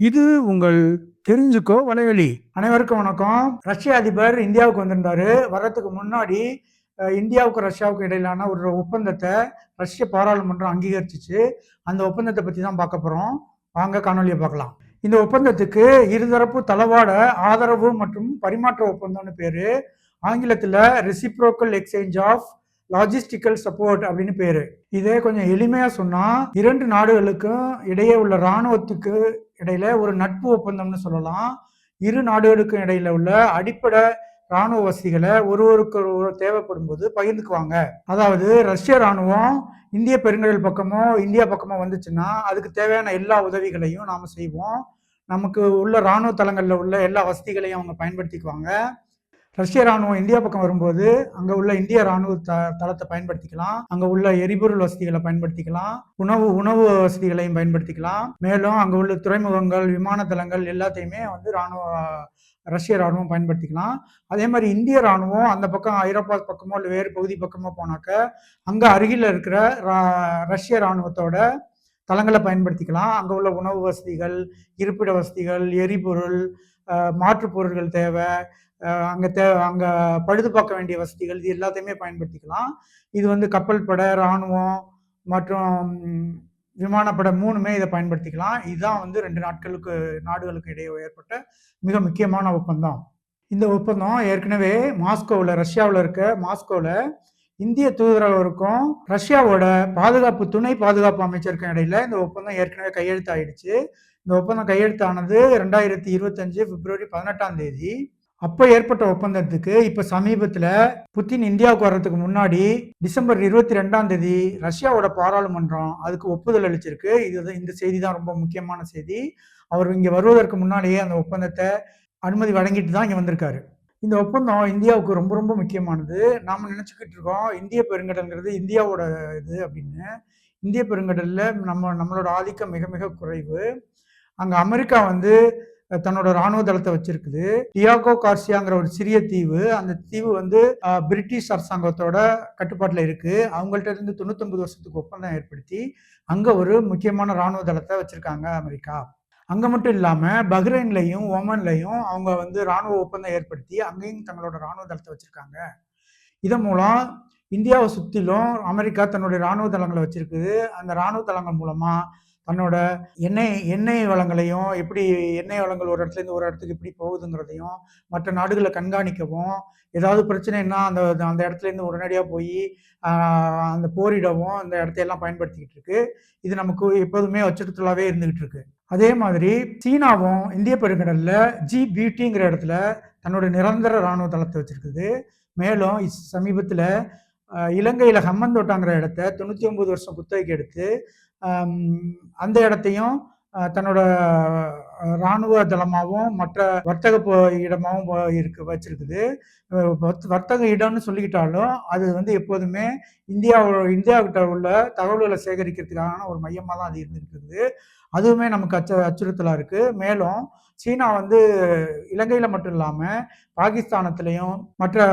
இது உங்கள் தெரிஞ்சுக்கோ வலைவலி. அனைவருக்கும் வணக்கம். ரஷ்ய அதிபர் இந்தியாவுக்கு வந்திருந்தாரு. வர்றதுக்கு முன்னாடி இந்தியாவுக்கும் ரஷ்யாவுக்கும் இடையிலான ஒரு ஒப்பந்தத்தை ரஷ்ய பாராளுமன்றம் அங்கீகரிச்சிச்சு. அந்த ஒப்பந்தத்தை பற்றி தான் பார்க்க போகிறோம் வாங்க காணொலியை பார்க்கலாம். இந்த ஒப்பந்தத்துக்கு இருதரப்பு தளவாட ஆதரவு மற்றும் பரிமாற்ற ஒப்பந்தம்னு பேரு. ஆங்கிலத்தில் reciprocal exchange of logistical support அப்படின்னு பேரு. இதே கொஞ்சம் எளிமையா சொன்னா இரண்டு நாடுகளுக்கும் இடையே உள்ள இராணுவத்துக்கு இடையில ஒரு நட்பு ஒப்பந்தம்னு சொல்லலாம். இரு நாடுகளுக்கும் இடையில உள்ள அடிப்படை ராணுவ வசதிகளை ஒருவருக்கு ஒருவர் தேவைப்படும் போது பகிர்ந்துக்குவாங்க. அதாவது ரஷ்ய ராணுவம் இந்திய பெருங்கடல் பக்கமோ இந்தியா பக்கமோ வந்துச்சுன்னா அதுக்கு தேவையான எல்லா உதவிகளையும் நாம செய்வோம். நமக்கு உள்ள ராணுவ தளங்களில் உள்ள எல்லா வசதிகளையும் அவங்க பயன்படுத்திக்குவாங்க. ரஷ்ய ராணுவம் இந்தியா பக்கம் வரும்போது அங்க உள்ள இந்திய ராணுவ த தளத்தை பயன்படுத்திக்கலாம். அங்க உள்ள எரிபொருள் வசதிகளை பயன்படுத்திக்கலாம். உணவு உணவு வசதிகளையும் பயன்படுத்திக்கலாம். மேலும் அங்க உள்ள துறைமுகங்கள் விமான தளங்கள் எல்லாத்தையுமே வந்து ராணுவ ரஷ்ய ராணுவம் பயன்படுத்திக்கலாம். அதே மாதிரி இந்திய ராணுவம் அந்த பக்கம் ஐரோப்பா பக்கமோ இல்லை வேறு பகுதி பக்கமோ போனாக்க அங்க அருகில் இருக்கிற ரா- ரஷ்ய ராணுவத்தோட தளங்களை பயன்படுத்திக்கலாம். அங்க உள்ள உணவு வசதிகள் இருப்பிட வசதிகள் எரிபொருள் மாற்றுப் பொருட்கள் தேவை. அங்கே தே அங்கே பழுது பார்க்க வேண்டிய வசதிகள் இது எல்லாத்தையுமே பயன்படுத்திக்கலாம். இது வந்து கப்பல் படை இராணுவம் மற்றும் விமானப்படை மூணுமே இதை பயன்படுத்திக்கலாம். இதுதான் வந்து ரெண்டு நாட்களுக்கு நாடுகளுக்கு இடையே ஏற்பட்ட மிக முக்கியமான ஒப்பந்தம். இந்த ஒப்பந்தம் ஏற்கனவே மாஸ்கோவில் ரஷ்யாவில் இருக்க மாஸ்கோவில் இந்திய தூதரகருக்கும் ரஷ்யாவோட பாதுகாப்பு துணை பாதுகாப்பு அமைச்சருக்கும் இடையில இந்த ஒப்பந்தம் ஏற்கனவே கையெழுத்தாயிடுச்சு. இந்த ஒப்பந்தம் கையெழுத்தானது ரெண்டாயிரத்தி இருபத்தஞ்சு பிப்ரவரி பதினெட்டாம் தேதி. அப்போ ஏற்பட்ட ஒப்பந்தத்துக்கு இப்போ சமீபத்தில் புத்தின் இந்தியாவுக்கு வர்றதுக்கு முன்னாடி டிசம்பர் இருபத்தி ரெண்டாம் தேதி ரஷ்யாவோட பாராளுமன்றம் அதுக்கு ஒப்புதல் அளிச்சிருக்கு. இது இந்த செய்தி தான் ரொம்ப முக்கியமான செய்தி. அவர் இங்கே வருவதற்கு முன்னாடியே அந்த ஒப்பந்தத்தை அனுமதி வழங்கிட்டு தான் இங்கே வந்திருக்காரு. இந்த ஒப்பந்தம் இந்தியாவுக்கு ரொம்ப ரொம்ப முக்கியமானது. நாம் நினச்சிக்கிட்டு இருக்கோம் இந்திய பெருங்கடல்ங்கிறது இந்தியாவோட இது அப்படின்னு. இந்திய பெருங்கடலில் நம்ம நம்மளோட ஆதிக்கம் மிக மிக குறைவு. அங்கே அமெரிக்கா வந்து தன்னோட ராணுவ தளத்தை வச்சிருக்குது. டியாகோ கார்சியாங்கிற ஒரு சிறிய தீவு. அந்த தீவு வந்து பிரிட்டிஷ் அரசாங்கத்தோட கட்டுப்பாட்டில் இருக்கு. அவங்கள்ட்ட இருந்து தொண்ணூத்தொன்பது வருஷத்துக்கு ஒப்பந்தம் ஏற்படுத்தி அங்க ஒரு முக்கியமான ராணுவ தளத்தை வச்சிருக்காங்க அமெரிக்கா. அங்க மட்டும் இல்லாம பஹ்ரைன்லையும் ஒமன்லையும் அவங்க வந்து ராணுவ ஒப்பந்தம் ஏற்படுத்தி அங்கேயும் தங்களோட ராணுவ தளத்தை வச்சிருக்காங்க. இதன் மூலம் இந்தியாவை சுற்றிலும் அமெரிக்கா தன்னுடைய ராணுவ தளங்களை வச்சிருக்குது. அந்த ராணுவ தளங்கள் மூலமா தன்னோட எண்ணெய் எண்ணெய் வளங்களையும் எப்படி எண்ணெய் வளங்கள் ஒரு இடத்துல இருந்து ஒரு இடத்துக்கு எப்படி போகுதுங்கிறதையும் மற்ற நாடுகளை கண்காணிக்கவும் ஏதாவது பிரச்சனைன்னா அந்த அந்த இடத்துல இருந்து உடனடியாக போய் அந்த போரிடவும் அந்த இடத்தையெல்லாம் பயன்படுத்திக்கிட்டு இருக்கு. இது நமக்கு எப்போதுமே அச்சுறுத்தலாகவே இருந்துகிட்டு இருக்கு. அதே மாதிரி சீனாவும் இந்திய பெருங்கடல்ல ஜி பியூட்டிங்கிற இடத்துல தன்னோட நிரந்தர ராணுவ தளத்தை வச்சிருக்குது. மேலும் இஸ் சமீபத்தில் இலங்கையில் ஹம்மந்தோட்டாங்கிற இடத்த தொண்ணூற்றி ஒம்பது வருஷம் குத்தகைக்கு எடுத்து அந்த இடத்தையும் தன்னோட இராணுவ ராணுவ தளமாகவும் மற்ற வர்த்தக இடமாகவும் இருக்கு வச்சிருக்குது. வர்த்தக இடம்னு சொல்லிக்கிட்டாலும் அது வந்து எப்போதுமே இந்தியாவோட இந்தியாவிட்ட உள்ள தகவல்களை சேகரிக்கிறதுக்கான ஒரு மையமாக தான் அது இருந்துருக்குது. அதுவுமே நமக்கு அச்ச அச்சுறுத்தலாக இருக்குது மேலும் சீனா வந்து இலங்கையில் மட்டும் இல்லாமல் பாகிஸ்தானத்துலேயும் மற்ற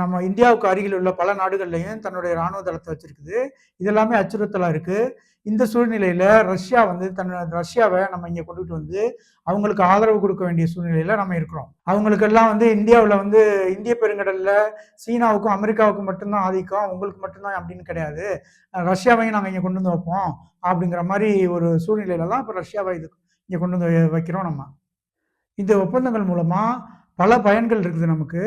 நம்ம இந்தியாவுக்கு அருகில் உள்ள பல நாடுகள்லையும் தன்னுடைய ராணுவ தளத்தை வச்சிருக்குது. இதெல்லாமே அச்சுறுத்தலாக இருக்குது இந்த சூழ்நிலையில் ரஷ்யா வந்து தன் ரஷ்யாவை நம்ம இங்கே கொண்டுட்டு வந்து அவங்களுக்கு ஆதரவு கொடுக்க வேண்டிய சூழ்நிலையில் நம்ம இருக்கிறோம். அவங்களுக்கெல்லாம் வந்து இந்தியாவில் வந்து இந்திய பெருங்கடலில் சீனாவுக்கும் அமெரிக்காவுக்கும் மட்டும்தான் ஆதிக்கம் உங்களுக்கு மட்டும்தான் அப்படின்னு கிடையாது. ரஷ்யாவையும் நாங்கள் இங்கே கொண்டு வந்து வைப்போம் அப்படிங்கிற மாதிரி ஒரு சூழ்நிலையில தான் இப்போ ரஷ்யாவை இது இங்கே கொண்டு வந்து வைக்கிறோம் நம்ம. இந்த ஒப்பந்தங்கள் மூலமாக பல பயன்கள் இருக்குது நமக்கு.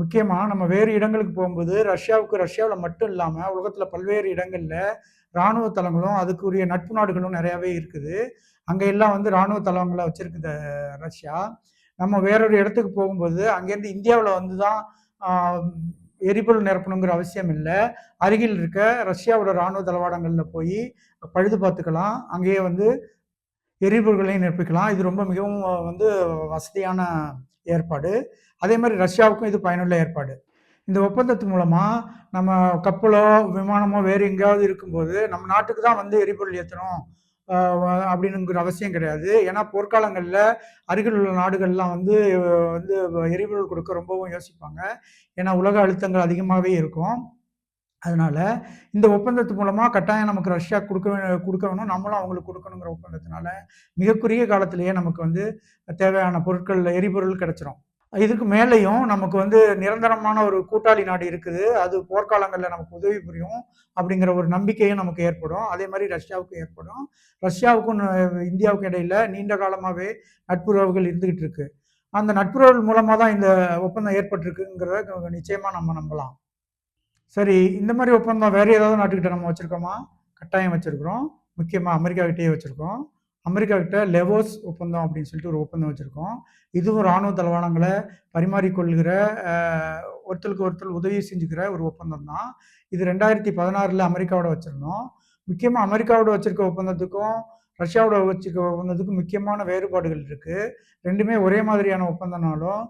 முக்கியமாக நம்ம வேறு இடங்களுக்கு போகும்போது ரஷ்யாவுக்கு ரஷ்யாவில் மட்டும் இல்லாமல் உலகத்தில் பல்வேறு இடங்களில் இராணுவ தளங்களும் அதுக்குரிய நட்பு நாடுகளும் நிறையாவே இருக்குது. அங்கே எல்லாம் வந்து இராணுவ தளங்களை வச்சுருக்குது ரஷ்யா. நம்ம வேறொரு இடத்துக்கு போகும்போது அங்கேருந்து இந்தியாவில் வந்து தான் எரிபொருள் நிரப்பணுங்கிற அவசியம் இல்லை. அருகில் இருக்க ரஷ்யாவோட இராணுவ தளவாடங்களில் போய் பழுது பார்த்துக்கலாம். அங்கேயே வந்து எரிபொருள்களையும் நிரப்பிக்கலாம். இது ரொம்ப மிகவும் வந்து வசதியான ஏற்பாடு. அதே மாதிரி ரஷ்யாவுக்கும் இது பயனுள்ள ஏற்பாடு. இந்த ஒப்பந்தத்து மூலமாக நம்ம கப்பலோ விமானமோ வேறு எங்கேயாவது இருக்கும்போது நம்ம நாட்டுக்கு தான் வந்து எரிபொருள் ஏற்றணும் அப்படின்னுங்கிற அவசியம் கிடையாது. ஏன்னா போர்க்காலங்களில் அருகில் உள்ள நாடுகள்லாம் வந்து வந்து எரிபொருள் கொடுக்க ரொம்பவும் யோசிப்பாங்க. ஏன்னா உலக அழுத்தங்கள் அதிகமாகவே இருக்கும். அதனால் இந்த ஒப்பந்தத்து மூலமாக கட்டாயம் நமக்கு ரஷ்யா கொடுக்க கொடுக்கணும் கொடுக்க வேணும். நம்மளும் அவங்களுக்கு கொடுக்கணுங்கிற ஒப்பந்தத்தினால மிக குறுகிய காலத்திலேயே நமக்கு வந்து தேவையான பொருட்கள் எரிபொருள் கிடைச்சிரும். இதுக்கு மேலேயும் நமக்கு வந்து நிரந்தரமான ஒரு கூட்டாளி நாடு இருக்குது. அது போர்க்காலங்களில் நமக்கு உதவி புரியும் அப்படிங்கிற ஒரு நம்பிக்கையும் நமக்கு ஏற்படும். அதே மாதிரி ரஷ்யாவுக்கு ஏற்படும். ரஷ்யாவுக்கும் இந்தியாவுக்கும் இடையில நீண்ட காலமாகவே நட்புறவுகள் இருந்துகிட்டு இருக்கு. அந்த நட்புறவுகள் மூலமாக தான் இந்த ஒப்பந்தம் ஏற்பட்டிருக்குங்கிறத நிச்சயமாக நம்ம நம்பலாம். சரி இந்த மாதிரி ஒப்பந்தம் வேறு ஏதாவது நாட்டுக்கிட்ட நம்ம வச்சுருக்கோமா? கட்டாயம் வச்சுருக்கிறோம். முக்கியமாக அமெரிக்கா கிட்டேயே அமெரிக்காக்கிட்ட அமெரிக்கா லெவோஸ் ஒப்பந்தம் அப்படின்னு சொல்லிட்டு ஒரு ஒப்பந்தம் வச்சுருக்கோம். இதுவும் இராணுவ தளவாடங்களை பரிமாறிக்கொள்கிற ஒருத்தருக்கு ஒருத்தர் உதவி செஞ்சுக்கிற ஒரு ஒப்பந்தம் தான். இது ரெண்டாயிரத்தி பதினாறில் அமெரிக்காவோட வச்சுருந்தோம். முக்கியமாக அமெரிக்காவோட வச்சுருக்க ஒப்பந்தத்துக்கும் ரஷ்யாவோட வச்சுருக்க ஒப்பந்தத்துக்கும் முக்கியமான வேறுபாடுகள் இருக்குது ரெண்டுமே ஒரே மாதிரியான ஒப்பந்தம்னாலும்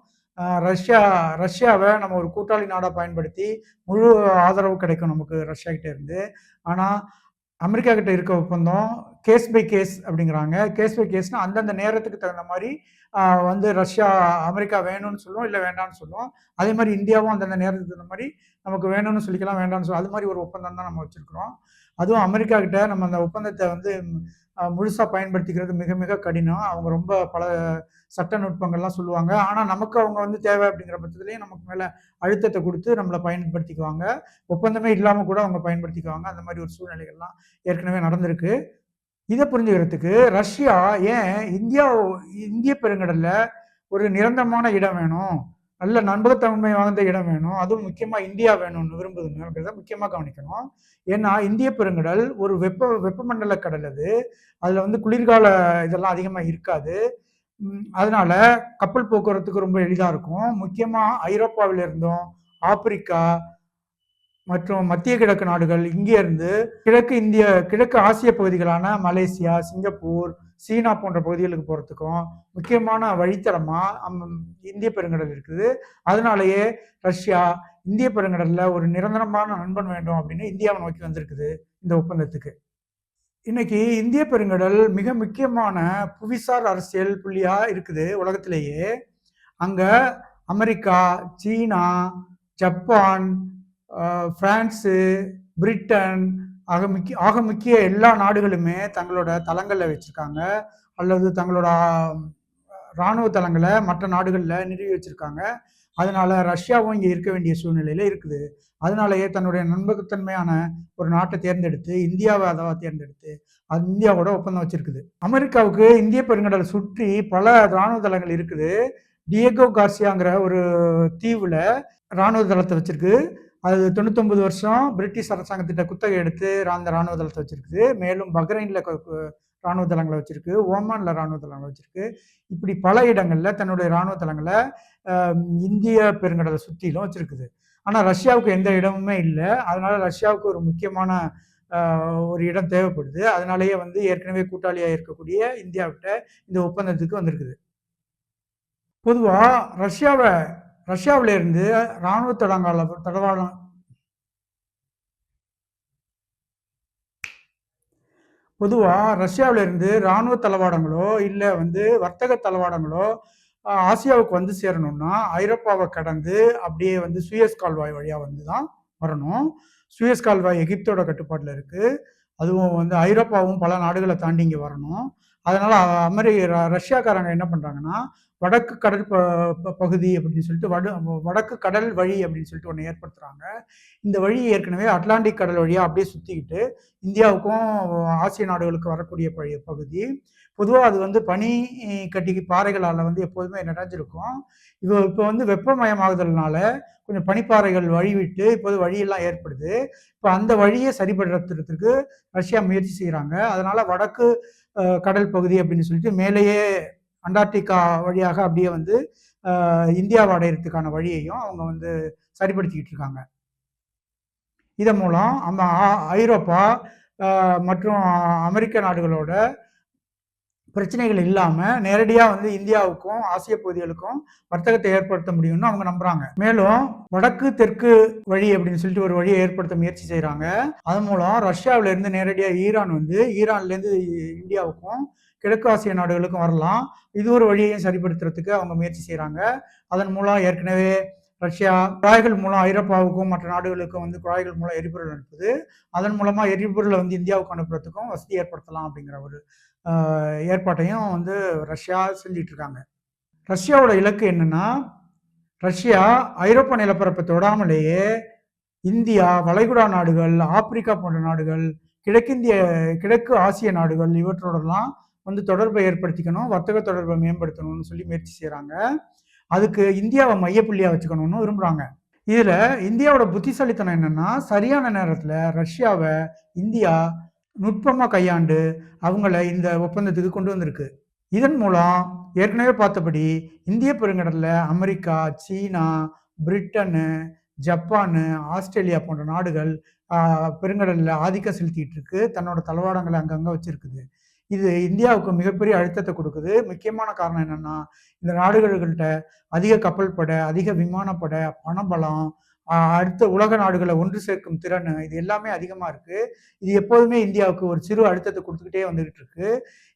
ரஷ்யா ரஷ்யாவை நம்ம ஒரு கூட்டாளி நாடாக பயன்படுத்தி முழு ஆதரவு கிடைக்கும் நமக்கு ரஷ்யா கிட்ட இருந்து. ஆனால் அமெரிக்கா கிட்ட இருக்க ஒப்பந்தம் கேஸ் பை கேஸ் அப்படிங்கிறாங்க. கேஸ் பை கேஸ்னால் அந்தந்த நேரத்துக்கு தகுந்த மாதிரி வந்து ரஷ்யா அமெரிக்கா வேணும்னு சொல்லுவோம் இல்லை வேண்டாம்னு சொல்லுவோம் அதே மாதிரி இந்தியாவும் அந்தந்த நேரத்துக்கு தகுந்த மாதிரி நமக்கு வேணும்னு சொல்லிக்கலாம் வேண்டாம்னு சொல்லும் அது மாதிரி ஒரு ஒப்பந்தம் தான் நம்ம வச்சுருக்குறோம். அதுவும் அமெரிக்கா கிட்ட நம்ம அந்த ஒப்பந்தத்தை வந்து முழுசாக முழுசா பயன்படுத்திக்கிறது மிக மிக கடினம். அவங்க ரொம்ப பல சட்ட நுட்பங்கள்லாம் சொல்லுவாங்க. ஆனால் நமக்கு அவங்க வந்து தேவை அப்படிங்கிற பட்சத்துலேயும் நமக்கு மேலே அழுத்தத்தை கொடுத்து நம்மளை பயன்படுத்திக்குவாங்க. ஒப்பந்தமே இல்லாமல் கூட அவங்க பயன்படுத்திக்குவாங்க. அந்த மாதிரி ஒரு சூழ்நிலைகள்லாம் ஏற்கனவே நடந்திருக்கு. இதை புரிஞ்சுக்கிறதுக்கு ரஷ்யா ஏன் இந்தியா இந்திய பெருங்கடல்ல ஒரு நிரந்தரமான இடம் வேணும்? நல்ல நண்பகத்தன்மை வாய்ந்த இடம் வேணும். அதுவும் முக்கியமாக இந்தியா வேணும்னு விரும்புதுங்கிறத முக்கியமாக கவனிக்கணும். ஏன்னா இந்திய பெருங்கடல் ஒரு வெப்ப வெப்பமண்டல கடல் அது. அதில் வந்து குளிர்கால இதெல்லாம் அதிகமாக இருக்காது. அதனால கப்பல் போக்குவரத்துக்கு ரொம்ப எளிதாக இருக்கும். முக்கியமாக ஐரோப்பாவிலிருந்தும் ஆப்பிரிக்கா மற்றும் மத்திய கிழக்கு நாடுகள் இங்கே இருந்து கிழக்கு இந்திய கிழக்கு ஆசிய பகுதிகளான மலேசியா சிங்கப்பூர் சீனா போன்ற பகுதிகளுக்கு போகிறதுக்கும் முக்கியமான வழித்தடமாக அம், இந்திய பெருங்கடல் இருக்குது. அதனாலேயே ரஷ்யா இந்திய பெருங்கடலில் ஒரு நிரந்தரமான நண்பன் வேண்டும் அப்படின்னு இந்தியாவை நோக்கி வந்திருக்குது இந்த ஒப்பந்தத்துக்கு. இன்னைக்கு இந்திய பெருங்கடல் மிக முக்கியமான புவிசார் அரசியல் புள்ளியாக இருக்குது உலகத்திலேயே. அங்கே அமெரிக்கா சீனா ஜப்பான் பிரான்ஸு பிரிட்டன் ஆக முக்கிய ஆக முக்கிய எல்லா நாடுகளுமே தங்களோட தளங்களை வச்சுருக்காங்க. அல்லது தங்களோட இராணுவ தளங்களை மற்ற நாடுகளில் நிறுவி வச்சுருக்காங்க. அதனால ரஷ்யாவும் இங்கே இருக்க வேண்டிய சூழ்நிலையில் இருக்குது. அதனாலேயே தன்னுடைய நண்பகத்தன்மையான ஒரு நாட்டை தேர்ந்தெடுத்து இந்தியாவை அதாவது தேர்ந்தெடுத்து அது இந்தியாவோட ஒப்பந்தம் வச்சிருக்குது. அமெரிக்காவுக்கு இந்திய பெருங்கடலை சுற்றி பல இராணுவ தளங்கள் இருக்குது. டியேகோ கார்சியாங்கிற ஒரு தீவில் இராணுவ தளத்தை வச்சிருக்கு. அது தொண்ணூத்தொன்பது வருஷம் பிரிட்டிஷ் அரசாங்கத்திட்ட குத்தகை எடுத்து அந்த இராணுவ தளத்தை வச்சிருக்குது. மேலும் பஹ்ரைன்ல கு- இராணுவ தளங்களை வச்சிருக்கு. ஓமான்ல இராணுவ தளங்களை வச்சிருக்கு. இப்படி பல இடங்கள்ல தன்னுடைய இராணுவ தளங்களை இந்திய பெருங்கடலை சுற்றிலும் வச்சிருக்குது. ஆனால் ரஷ்யாவுக்கு எந்த இடமுமே இல்லை. அதனால ரஷ்யாவுக்கு ஒரு முக்கியமான ஒரு இடம் தேவைப்படுது. அதனாலேயே வந்து ஏற்கனவே கூட்டாளியாக இருக்கக்கூடிய இந்தியாவிட்ட இந்த ஒப்பந்தத்துக்கு வந்திருக்குது. பொதுவாக ரஷ்யாவை ரஷ்யாவில இருந்து இராணுவ தடங்கால தடவாளம் பொதுவாக ரஷ்யாவிலிருந்து இராணுவ தளவாடங்களோ இல்லை வந்து வர்த்தக தளவாடங்களோ ஆசியாவுக்கு வந்து சேரணும்னா ஐரோப்பாவை கடந்து அப்படியே வந்து சுயஸ் கால்வாய் வழியாக வந்து தான் வரணும். சுயஸ் கால்வாய் எகிப்தோட கட்டுப்பாட்டில் இருக்குது அதுவும் வந்து ஐரோப்பாவும் பல நாடுகளை தாண்டி இங்கே வரணும். அதனால் அமெரி ரஷ்யாக்காரங்க என்ன பண்ணுறாங்கன்னா வடக்கு கடல் ப ப- பகுதி அப்படின்னு சொல்லிட்டு வட வடக்கு கடல் வழி அப்படின்னு சொல்லிட்டு ஒன்று ஏற்படுத்துகிறாங்க இந்த வழி ஏற்கனவே அட்லாண்டிக் கடல் வழியாக அப்படியே சுற்றிக்கிட்டு இந்தியாவுக்கும் ஆசிய நாடுகளுக்கு வரக்கூடிய பழைய பகுதி. பொதுவாக அது வந்து பனி கட்டிக்கு பாறைகளால் வந்து எப்போதுமே நிறைஞ்சிருக்கும். இப்போ இப்போ வந்து வெப்பமயமாகுதல்னால கொஞ்சம் பனிப்பாறைகள் வழிவிட்டு இப்போது வழியெல்லாம் ஏற்படுது. இப்போ அந்த வழியை சரிபடுத்துறதுக்கு ரஷ்யா முயற்சி செய்கிறாங்க அதனால் வடக்கு கடல் பகுதி அப்படின்னு சொல்லிட்டு மேலேயே அண்டார்டிகா வழியாக அப்படியே வந்து இந்தியாவை அடையிறதுக்கான வழியையும் அவங்க வந்து சரிப்படுத்திக்கிட்டு இருக்காங்க. இதன் மூலம் நம்ம ஆ- ஐரோப்பா மற்றும் அமெரிக்க நாடுகளோட பிரச்சனைகள் இல்லாமல் நேரடியாக வந்து இந்தியாவுக்கும் ஆசிய பகுதிகளுக்கும் வர்த்தகத்தை ஏற்படுத்த முடியும்னு அவங்க நம்புறாங்க. மேலும் வடக்கு தெற்கு வழி அப்படின்னு சொல்லிட்டு ஒரு வழியை ஏற்படுத்த முயற்சி செய்கிறாங்க அதன் மூலம் ரஷ்யாவிலேருந்து நேரடியாக ஈரான் வந்து ஈரான்லேருந்து இந்தியாவுக்கும் கிழக்கு ஆசிய நாடுகளுக்கும் வரலாம். இது ஒரு வழியையும் சரிப்படுத்துறதுக்கு அவங்க முயற்சி செய்கிறாங்க அதன் மூலம் ஏற்கனவே ரஷ்யா குழாய்கள் மூலம் ஐரோப்பாவுக்கும் மற்ற நாடுகளுக்கும் வந்து குழாய்கள் மூலம் எரிபொருள் அனுப்புது. அதன் மூலமாக எரிபொருளை வந்து இந்தியாவுக்கு அனுப்புறதுக்கும் வசதி ஏற்படுத்தலாம் அப்படிங்கிற ஒரு ஏற்பாட்டையும் வந்து ரஷ்யா செஞ்சிட்டு இருக்காங்க. ரஷ்யாவோட இலக்கு என்னன்னா ரஷ்யா ஐரோப்பா நிலப்பரப்பை தொடாமலேயே இந்தியா வளைகுடா நாடுகள் ஆப்பிரிக்கா போன்ற நாடுகள் கிழக்கிந்திய கிழக்கு ஆசிய நாடுகள் இவற்றோடலாம் வந்து தொடர்பை ஏற்படுத்திக்கணும் வர்த்தக தொடர்பை மேம்படுத்தணும்னு சொல்லி முயற்சி செய்கிறாங்க அதுக்கு இந்தியாவை மையப்புள்ளியாக வச்சுக்கணும்னு விரும்புகிறாங்க இதில் இந்தியாவோட புத்திசாலித்தனம் என்னென்னா சரியான நேரத்தில் ரஷ்யாவை இந்தியா நுட்பமாக கையாண்டு அவங்கள இந்த ஒப்பந்தத்துக்கு கொண்டு வந்திருக்கு. இதன் மூலம் ஏற்கனவே பார்த்தபடி இந்திய பெருங்கடலில் America China Britain Japan Australia போன்ற நாடுகள் பெருங்கடலில் ஆதிக்கம் செலுத்திட்டு இருக்கு. தன்னோட தளவாடங்களை அங்கங்கே வச்சுருக்குது. இது இந்தியாவுக்கு மிகப்பெரிய அழுத்தத்தை கொடுக்குது. முக்கியமான காரணம் என்னன்னா இந்த நாடுகள்கிட்ட அதிக கப்பல் படை அதிக விமானப்படை பணபலம் அடுத்த உலக நாடுகளை ஒன்று சேர்க்கும் திறன் இது எல்லாமே அதிகமாக இருக்கு. இது எப்போதுமே இந்தியாவுக்கு ஒரு சிறு அழுத்தத்தை கொடுத்துக்கிட்டே வந்துகிட்டு இருக்கு.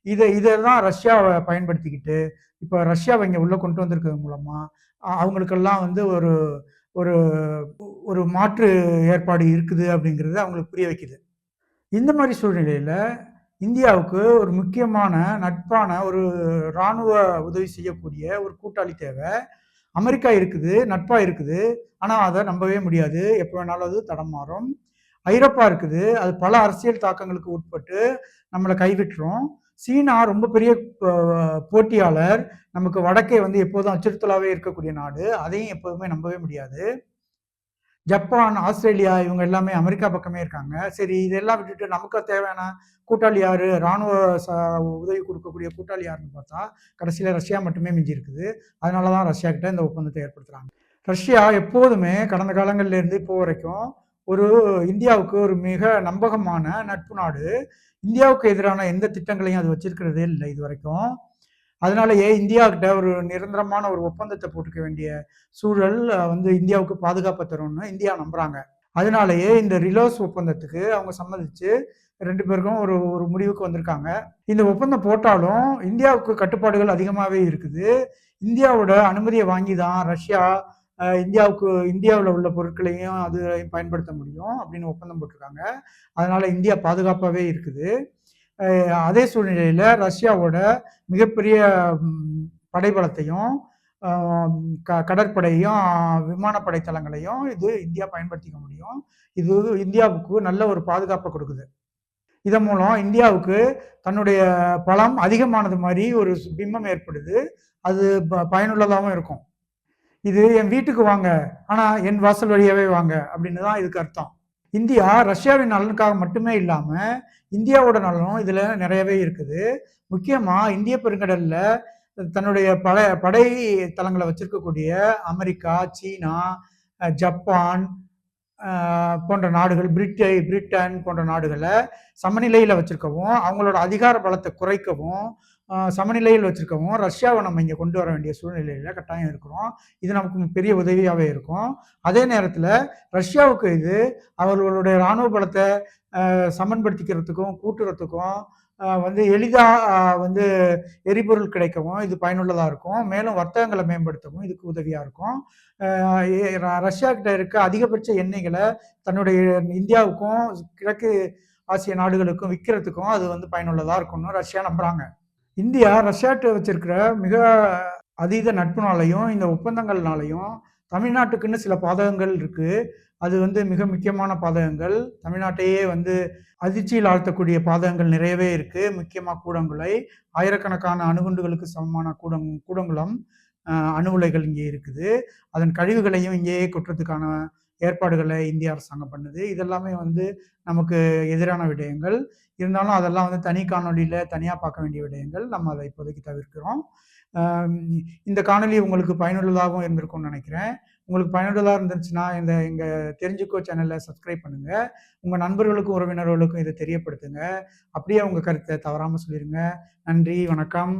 இதை இதை தான் ரஷ்யாவை பயன்படுத்திக்கிட்டு இப்போ ரஷ்யாவை இங்கே உள்ளே கொண்டு வந்திருக்கிறது மூலமாக அவங்களுக்கெல்லாம் வந்து ஒரு ஒரு ஒரு மாற்று ஏற்பாடு இருக்குது அப்படிங்கிறது அவங்களுக்கு புரிய வைக்குது. இந்த மாதிரி சூழ்நிலையில் இந்தியாவுக்கு ஒரு முக்கியமான நட்பான ஒரு இராணுவ உதவி செய்யக்கூடிய ஒரு கூட்டாளி தேவை. அமெரிக்கா இருக்குது நட்பாக இருக்குது. ஆனால் அதை நம்பவே முடியாது. எப்போ வேணாலும் அது தடம் மாறும். ஐரோப்பா இருக்குது. அது பல அரசியல் தாக்கங்களுக்கு உட்பட்டு நம்மளை கைவிட்டுரும். சீனா ரொம்ப பெரிய போட்டியாளர். நமக்கு வடக்கே வந்து எப்போதும் அச்சுறுத்தலாகவே இருக்கக்கூடிய நாடு. அதையும் எப்போதுமே நம்பவே முடியாது. ஜப்பான் ஆஸ்திரேலியா இவங்க எல்லாமே அமெரிக்கா பக்கமே இருக்காங்க. சரி இதெல்லாம் விட்டுட்டு நமக்கு தேவையான கூட்டாளி யார்? ராணுவ ச உதவி கொடுக்கக்கூடிய கூட்டாளி யாருன்னு பார்த்தா கடைசியில் ரஷ்யா மட்டுமே மிஞ்சி இருக்குது அதனால தான் ரஷ்யா கிட்ட இந்த ஒப்பந்தத்தை ஏற்படுத்துறாங்க. ரஷ்யா எப்போதுமே கடந்த காலங்கள்லேருந்து இப்போ வரைக்கும் ஒரு இந்தியாவுக்கு ஒரு மிக நம்பகமான நட்பு நாடு. இந்தியாவுக்கு எதிரான எந்த திட்டங்களையும் அது வச்சிருக்கிறதே இல்லை இது வரைக்கும். அதனாலயே இந்தியாக்கிட்ட ஒரு நிரந்தரமான ஒரு ஒப்பந்தத்தை போட்டுக்க வேண்டிய சூழல் வந்து இந்தியாவுக்கு பாதுகாப்பை தரும்னு இந்தியா நம்புறாங்க. அதனாலயே இந்த ரிலோஸ் ஒப்பந்தத்துக்கு அவங்க சம்மதிச்சு ரெண்டு பேருக்கும் ஒரு ஒரு முடிவுக்கு வந்திருக்காங்க. இந்த ஒப்பந்தம் போட்டாலும் இந்தியாவுக்கு கட்டுப்பாடுகள் அதிகமாகவே இருக்குது. இந்தியாவோட அனுமதியை வாங்கி தான் ரஷ்யா இந்தியாவுக்கு இந்தியாவில் உள்ள பொருட்களையும் அது பயன்படுத்த முடியும் அப்படின்னு ஒப்பந்தம் போட்டிருக்காங்க. அதனால இந்தியா பாதுகாப்பாகவே இருக்குது. அதே சூழ்நிலையில் ரஷ்யாவோட மிகப்பெரிய படைபலத்தையும் க கடற்படையும் விமானப்படை தளங்களையும் இது இந்தியா பயன்படுத்திக்க முடியும். இது இந்தியாவுக்கு நல்ல ஒரு பாதுகாப்பை கொடுக்குது. இதன் மூலம் இந்தியாவுக்கு தன்னுடைய பலம் அதிகமானது மாதிரி ஒரு பிம்பம் ஏற்படுது. அது ப- பயனுள்ளதாகவும் இருக்கும். இது என் வீட்டுக்கு வாங்க. ஆனால் என் வாசல் வழியாகவே வாங்க. அப்படின்னு தான் இதுக்கு அர்த்தம். இந்தியா ரஷ்யாவின் நலனுக்காக மட்டுமே இல்லாமல் இந்தியாவோட நலனும் இதில் நிறையவே இருக்குது. முக்கியமாக இந்திய பெருங்கடலில் தன்னுடைய பல படை தளங்களை வச்சிருக்கக்கூடிய அமெரிக்கா சீனா ஜப்பான் போன்ற நாடுகள் பிரிட்டை பிரிட்டன் போன்ற நாடுகளை சமநிலையில் வச்சிருக்கவும் அவங்களோட அதிகார பலத்தை குறைக்கவும் சமநிலையில் வச்சிருக்கவும் ரஷ்யாவை நம்ம இங்கே கொண்டு வர வேண்டிய சூழ்நிலையில் கட்டாயம் இருக்கிறோம். இது நமக்கு பெரிய உதவியாகவே இருக்கும். அதே நேரத்தில் ரஷ்யாவுக்கு இது அவர்களுடைய இராணுவ பலத்தை சமன்படுத்திக்கிறதுக்கும் கூட்டுறதுக்கும் வந்து எளிதாக வந்து எரிபொருள் கிடைக்கவும் இது பயனுள்ளதாக இருக்கும். மேலும் வர்த்தகங்களை மேம்படுத்தவும் இதுக்கு உதவியாக இருக்கும். ரஷ்யா கிட்ட இருக்க அதிகபட்ச எண்ணெய்களை தன்னுடைய இந்தியாவுக்கும் கிழக்கு ஆசிய நாடுகளுக்கும் விற்கிறதுக்கும் அது வந்து பயனுள்ளதாக இருக்கும்னு ரஷ்யா நம்புகிறாங்க இந்தியா ரஷ்யாட்ட வச்சிருக்கிற மிக அதீத நட்புனாலையும் இந்த ஒப்பந்தங்கள்னாலையும் தமிழ்நாட்டுக்குன்னு சில பாதகங்கள் இருக்கு. அது வந்து மிக முக்கியமான பாதகங்கள். தமிழ்நாட்டையே வந்து அதிர்ச்சியில் ஆழ்த்தக்கூடிய பாதகங்கள் நிறையவே இருக்கு. முக்கியமாக கூடங்குலை ஆயிரக்கணக்கான அணுகுண்டுகளுக்கு சமமான கூடம் கூடங்குளம் அணு உலைகள் இங்கே இருக்குது. அதன் கழிவுகளையும் இங்கேயே கொட்டுறதுக்கான ஏற்பாடுகளை இந்திய அரசாங்கம் பண்ணுது. இதெல்லாமே வந்து நமக்கு எதிரான விடயங்கள். இருந்தாலும் அதெல்லாம் வந்து தனி காணொளியில் தனியாக பார்க்க வேண்டிய விடயங்கள். நம்ம அதை இப்போதைக்கு தவிர்க்கிறோம். இந்த காணொளி உங்களுக்கு பயனுள்ளதாகவும் இருந்திருக்கும்னு நினைக்கிறேன். உங்களுக்கு பயனுள்ளதாக இருந்துச்சுன்னா இந்த எங்கள் தெரிஞ்சுக்கோ சேனலை சப்ஸ்கிரைப் பண்ணுங்கள் உங்கள் நண்பர்களுக்கும் உறவினர்களுக்கும் இதை தெரியப்படுத்துங்க. அப்படியே உங்கள் கருத்தை தவறாமல் சொல்லிடுங்க நன்றி வணக்கம்.